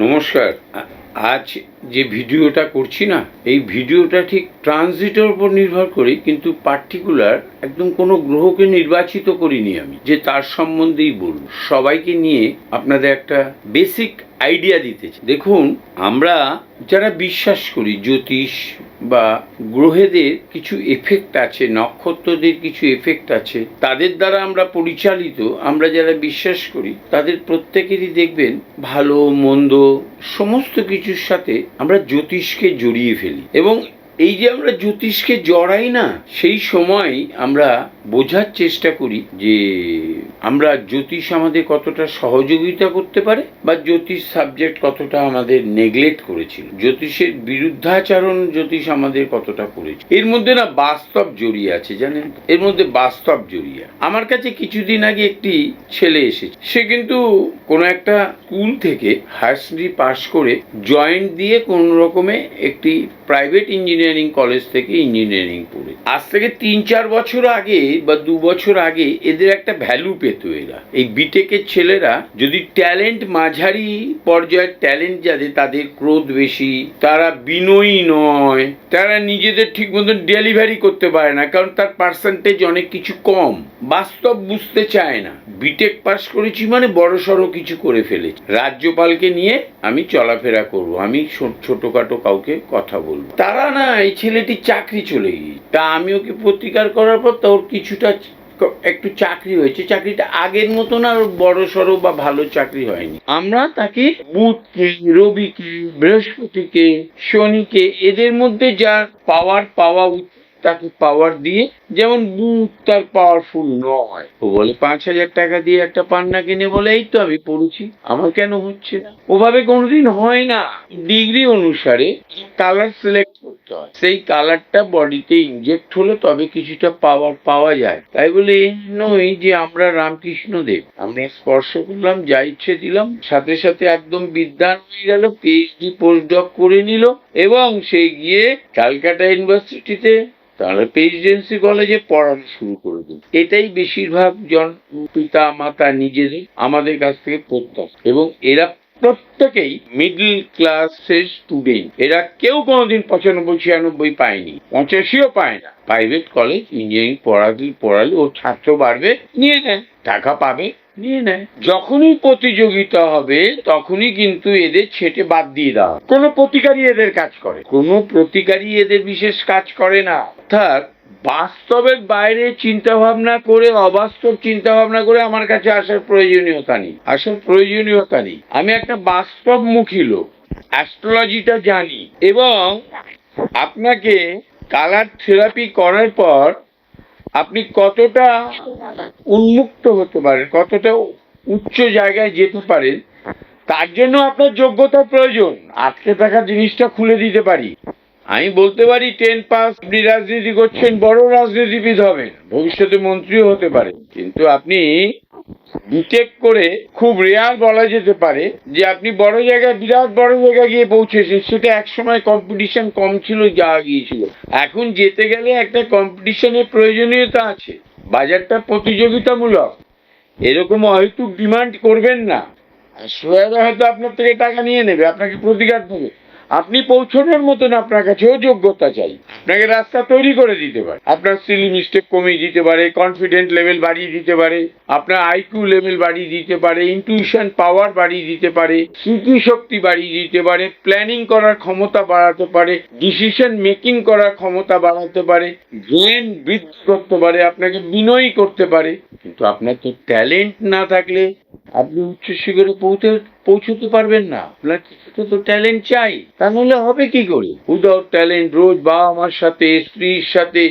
নমস্কার। আজ যে ভিডিওটা করছি না, এই ভিডিওটা ঠিক ট্রানজিটের উপর নির্ভর করি, কিন্তু পার্টিকুলার একদম কোনো গ্রহকে নির্বাচিত করিনি আমি, যে তার সম্বন্ধেই বলব। সবাইকে নিয়ে আপনাদের একটা বেসিক আইডিয়া দিতে চাই। দেখুন, আমরা যারা বিশ্বাস করি, জ্যোতিষ বা গ্রহেদের কিছু এফেক্ট আছে, নক্ষত্রদের কিছু এফেক্ট আছে, তাদের দ্বারা আমরা পরিচালিত, আমরা যারা বিশ্বাস করি, তাদের প্রত্যেকেরই দেখবেন ভালো, মন্দ, সমস্ত কিছুর সাথে আমরা জ্যোতিষকে জড়িয়ে ফেলি এবং এই যে আমরা জ্যোতিষকে জড়াই না, সেই সময় আমরা বোঝার চেষ্টা করি যে আমরা জ্যোতিষ আমাদের কতটা সহযোগিতা করতে পারে বা জ্যোতিষ সাবজেক্ট কতটা আমাদের নেগলেক্ট করেছিল। জ্যোতিষের বিরুদ্ধাচরণ জ্যোতিষ আমাদের কতটা করেছে। এর মধ্যে না বাস্তব জড়িয়ে আছে জানেন? এর মধ্যে বাস্তব জড়িয়ে। আমার কাছে কিছুদিন আগে একটি ছেলে এসেছে। সে কিন্তু কোনো একটা স্কুল থেকে হায়ার সেকেন্ডারি পাশ করে জয়েন্ট দিয়ে কোন রকমে একটি প্রাইভেট ইঞ্জিনিয়ারিং কলেজ থেকে ইঞ্জিনিয়ারিং পড়ে। আজ থেকে তিন চার বছর আগে বা দু বছর আগে এদের একটা ভ্যালু পেত এরা। এই বিটেকের ছেলেরা যদি ট্যালেন্ট মাঝারি পর্যায়ের ট্যালেন্ট যাদের, তাদের ক্রোধ বেশি, তারা বিনয়ী নয়, তারা নিজেদের ঠিক মতন ডেলিভারি করতে পারে না, কারণ তার পার্সেন্টেজ অনেক কিছু কম। বাস্তব বুঝতে চায় না। বিটেক পাস করেছি মানে বড় সড়ো কিছু করে ফেলেছি। রাজ্যপালকে নিয়ে আমি চলাফেরা করব। আমি ছোটখাটো কাউকে কথা বলব তারা না এই ছেলেটি চাকরি চলে গিয়ে, তা আমি ওকে প্রতিকার করার পর তো ওর কিছুটা একটু চাকরি হয়েছে। চাকরিটা আগের মতো না বড় সড়ো বা ভালো চাকরি হয়নি। আমরা তাকে বুধকে, রবিকে, বৃহস্পতিকে, শনিকে, এদের মধ্যে যার পাওয়ার পাওয়া উচিত তাকে পাওয়ার দিয়ে, যেমন বুধ তার পাওয়ারফুল নয়। ও বলে, পাঁচ হাজার টাকা দিয়ে একটা পান্না কিনে বলে এই তো আমি পড়েছি। আমার কেন হচ্ছে না? ওভাবে কোনোদিন হয় না। ডিগ্রি অনুসারে কালার সিলেক্ট করতে হয়। সেই কালারটা বডিতে ইনজেক্ট হলে তবে কিছুটা পাওয়ার পাওয়া যায়। তাই বলে এই নয় যে আমরা রামকৃষ্ণ দেব। আমরা স্পর্শ করলাম, যা ইচ্ছে দিলাম। সাথে সাথে একদম বিদ্যান হয়ে গেল পিএইচডি পোস্টডক করে নিল। এবং সে গিয়ে ক্যালকাটা ইউনিভার্সিটিতে তাহলে প্রেসিডেন্সি কলেজে পড়ানো শুরু করে দিন। এটাই বেশিরভাগ জন পিতা মাতা নিজেদের আমাদের কাছ থেকে প্রত্যাশা। এবং এরা প্রত্যেকেই মিডল ক্লাসের স্টুডেন্ট এরা কেউ কোনোদিন পঁচানব্বই, ছিয়ানব্বই পায়নি। পঁচাশিও পায় না। প্রাইভেট কলেজ ইঞ্জিনিয়ারিং পড়াতে পড়ালে ওর ছাত্র বাড়বে, নিয়ে নেয়। টাকা পাবে, নিয়ে নেয়। যখনই প্রতিযোগিতা হবে, তখনই কিন্তু এদের ছেটে বাদ দিয়ে দেওয়া। কোনো প্রতিকারী এদের কাজ করে। কোনো প্রতিকারী এদের বিশেষ কাজ করে না। অর্থাৎ বাস্তবের বাইরে চিন্তা ভাবনা করে, অবাস্তব চিন্তা ভাবনা করে আমার কাছে আসার প্রয়োজনীয়তা নেই। আসার প্রয়োজনীয়তা নেই। আমি একটা বাস্তবমুখী লোক। অ্যাস্ট্রোলজিটা জানি। এবং আপনাকে কালার থেরাপি করার পর আপনি কতটা উন্মুক্ত হতে পারেন, কতটা উচ্চ জায়গায় যেতে পারেন, তার জন্য আপনার যোগ্যতা প্রয়োজন। আটকে থাকা জিনিসটা খুলে দিতে পারি। আমি বলতে পারি টেন পাস আপনি রাজনীতি করছেন, বড় রাজনীতিবিদ হবেন। ভবিষ্যতে মন্ত্রীও হতে পারে। কিন্তু আপনি বিটেক করে খুব রেয়ার বলা যেতে পারে যে আপনি বড় জায়গায়, বিরাট বড় জায়গায় গিয়ে পৌঁছেছেন। সেটা একসময় কম্পিটিশন কম ছিল যাওয়া গিয়েছিল এখন যেতে গেলে একটা কম্পিটিশনের প্রয়োজনীয়তা আছে। বাজারটা প্রতিযোগিতামূলক। এরকম হয়তো ডিমান্ড করবেন না। সোয়ারা হয়তো আপনার থেকে টাকা নিয়ে নেবে, আপনাকে প্রতিকার দেবে। আপনি পৌঁছানোর মতন আপনার কাছেও যোগ্যতা চাই। আপনাকে রাস্তা তৈরি করে দিতে পারে। আপনার সিলি মিস্টেক কমিয়ে দিতে পারে কনফিডেন্ট লেভেল বাড়িয়ে দিতে পারে, আপনার আইকিউ লেভেল বাড়িয়ে দিতে পারে ইনটিউশন পাওয়ার বাড়িয়ে দিতে পারে স্মৃতি শক্তি বাড়িয়ে দিতে পারে প্ল্যানিং করার ক্ষমতা বাড়াতে পারে ডিসিশন মেকিং করার ক্ষমতা বাড়াতে পারে, জ্ঞান বৃদ্ধি করতে পারে, আপনাকে বিনয়ী করতে পারে। কিন্তু আপনার তো ট্যালেন্ট না থাকলে আপনি উচ্চ শিখরে পৌঁছে, পৌঁছতে পারবেন না। আপনার তো ট্যালেন্ট চাই। তা নাহলে হবে কি করে? উইদাউট ট্যালেন্ট রোজ বাবা মার সাথে, স্ত্রীর সাথে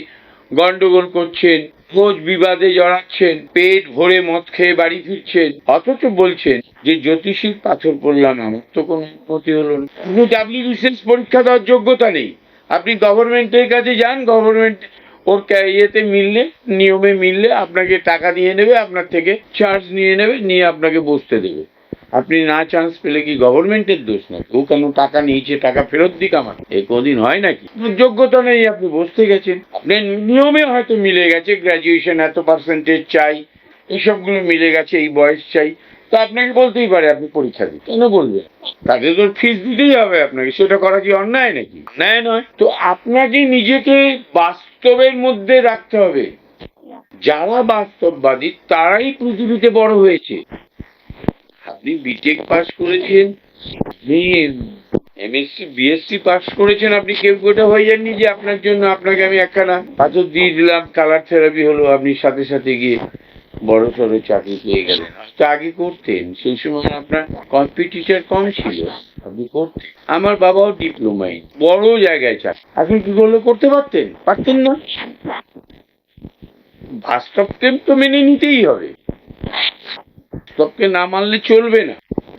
গন্ডগোল করছেন রোজ বিবাদে জড়াচ্ছেন, পেট ভরে মদ খেয়ে বাড়ি ফিরছেন। অথচ বলছেন যে জ্যোতিষীর পাথর পড়লাম, আমার তো কোনো ক্ষতি হলো না। কিন্তু ডাব্লিউবিসিএস পরীক্ষা দেওয়ার যোগ্যতা নেই। আপনি গভর্নমেন্টের কাছে যান গভর্নমেন্ট ওর ইয়েতে মিললে, নিয়মে মিললে আপনাকে টাকা নিয়ে নেবে, আপনার থেকে চার্জ নিয়ে নেবে, নিয়ে আপনাকে বসতে দেবে। আপনি না চান্স পেলে কি গভর্নমেন্টের দোষ নাকি? ও কেন টাকা নিয়েছে, টাকা ফেরত দিক আমার? এ কোদিন হয় নাকি? যোগ্যতা নেই, আপনি বসতে গেছেন। আপনার নিয়মে হয়তো মিলে গেছে গ্র্যাজুয়েশন এত পার্সেন্টেজ চাই, এসবগুলো মিলে গেছে, এই বয়স চাই। তো আপনাকে বলতেই পারে আপনি পরীক্ষা দিন কেন বলবেন তাকে তো ফিস দিতেই হবে আপনাকে। সেটা করা কি অন্যায় নাকি? অন্যায় নয়। তো আপনাকে নিজেকে বাস্তবের মধ্যে রাখতে হবে। যারা বাস্তববাদী তারাই পৃথিবীতে বড় হয়েছে। আপনি বিটেক পাস করেছেন এমএসসি বিএসসি পাস করেছেন আপনি কেউ কোটা হয়ে যাননি যে আপনার জন্য আপনাকে আমি একখানা পাথর দিয়ে দিলাম কালার থেরাপি হলো আপনি সাথে সাথে গিয়ে বড় সড়ো চাকরি পেয়ে গেলেন। তো আগে করতেন, সেই সময় আপনার কম্পিটিটার কম ছিল, আপনি করতেন। আমার বাবাও ডিপ্লোমাই বড় জায়গায় চাকরি। আপনি কি করলে করতে পারতেন? পারতেন না। বাস্তবকে তো মেনে নিতেই হবে। বাস্তবকে না মানলে চলবে না।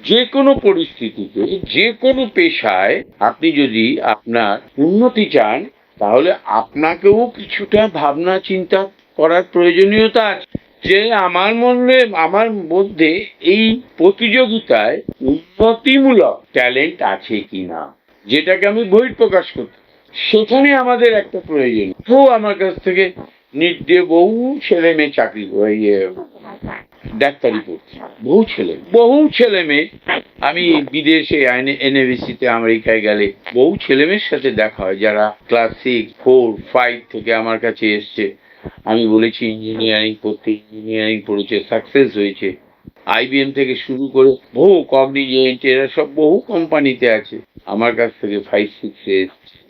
যে কোনো পরিস্থিতিতে, যে কোনো পেশায় আপনি যদি আপনার উন্নতি চান, তাহলে আপনাকেও কিছুটা ভাবনা চিন্তা করার প্রয়োজনীয়তা আছে। যে আমার মনে, আমার মধ্যে এই প্রতিযোগিতায় উন্নতিমূলক ট্যালেন্ট আছে কিনা, যেটাকে আমি বহিঃপ্রকাশ করতে সেখানে আমাদের একটা প্রয়োজন। তো আমার কাছ থেকে নিট বহু ছেলে মেয়ে চাকরি ইয়ে ডাক্তারি পড়ছে। বহু ছেলে বহু ছেলে মেয়ে। আমি বিদেশে এনএবিসিতে আমেরিকায় গেলে বহু ছেলে মেয়ের সাথে দেখা হয়, যারা ক্লাস সিক্স, ফোর, ফাইভ থেকে আমার কাছে এসছে। আমি বলেছি ইঞ্জিনিয়ারিং পড়তে ইঞ্জিনিয়ারিং পড়েছে সাকসেস হয়েছে। আইবিএম থেকে শুরু করে বহু কগনিজেন্ট এরা সব বহু কোম্পানিতে আছে। আমার কাছ থেকে ফাইভ সিক্স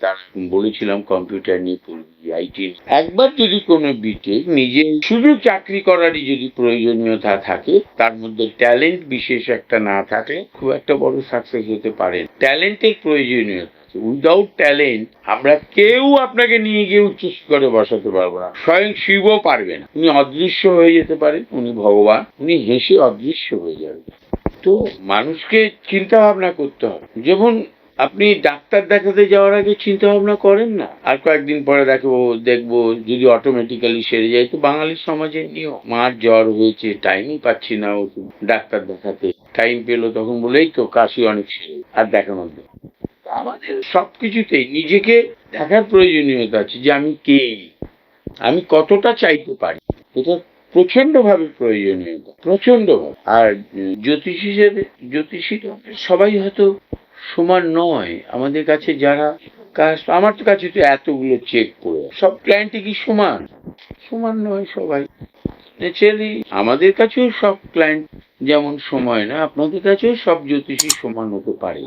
তারা বলেছিলাম কম্পিউটার নিয়ে পড়বি আইটি একবার যদি কোনো বিটে নিজে শুধু চাকরি করারই যদি প্রয়োজনীয়তা থাকে, তার মধ্যে ট্যালেন্ট বিশেষ একটা না থাকলে খুব একটা বড় সাকসেস হতে পারে ট্যালেন্টের প্রয়োজনীয়তা। উইদাউট ট্যালেন্ট আমরা কেউ আপনাকে নিয়ে গিয়ে উচ্চ শিখরে বসাতে পারব না। স্বয়ং শিবও পারবে না। উনি অদৃশ্য হয়ে যেতে পারেন উনি ভগবান, উনি হেসে অদৃশ্য হয়ে যাবেন তো মানুষকে চিন্তা ভাবনা করতে হবে। যেমন আপনি ডাক্তার দেখাতে যাওয়ার আগে চিন্তা ভাবনা করেন না। আর কয়েকদিন পরে দেখব দেখব, যদি অটোমেটিক্যালি সেরে যায়, তো বাঙালির সমাজে নিয়ম, মার জ্বর হয়েছে টাইমই পাচ্ছি না ওষুধ, ডাক্তার দেখাতে। টাইম পেল তখন বলেই তো কাশি অনেক সেরে আর দেখানোর জন্য। সব কিছুতেই নিজেকে দেখার প্রয়োজনীয়তা আছে যে আমি কে, আমি কতটা চাইতে পারি। এটা প্রচণ্ড ভাবে প্রয়োজনীয়তা প্রচণ্ড ভাবে আর জ্যোতিষ হিসেবে জ্যোতিষীরা সবাই হয়তো সমান নয়। আমাদের কাছে যারা কাজ আমার তো কাছে তো এতগুলো চেক করে। সব ক্লায়েন্টই কি সমান? সমান নয় সবাই। ন্যাচারালি আমাদের কাছেও সব ক্লায়েন্ট যেমন সময় না আপনাদের কাছেও সব জ্যোতিষী সমান হতে পারে।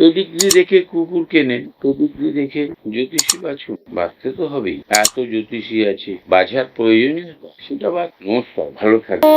পেডিগ্রি দেখে কুকুর কেনেন পেডিগ্রি দেখে জ্যোতিষী বাছুন বাঁচতে তো হবেই এত জ্যোতিষী আছে বাঝার প্রয়োজনীয়তা সেটা বাদ নমস্কার ভালো থাকবে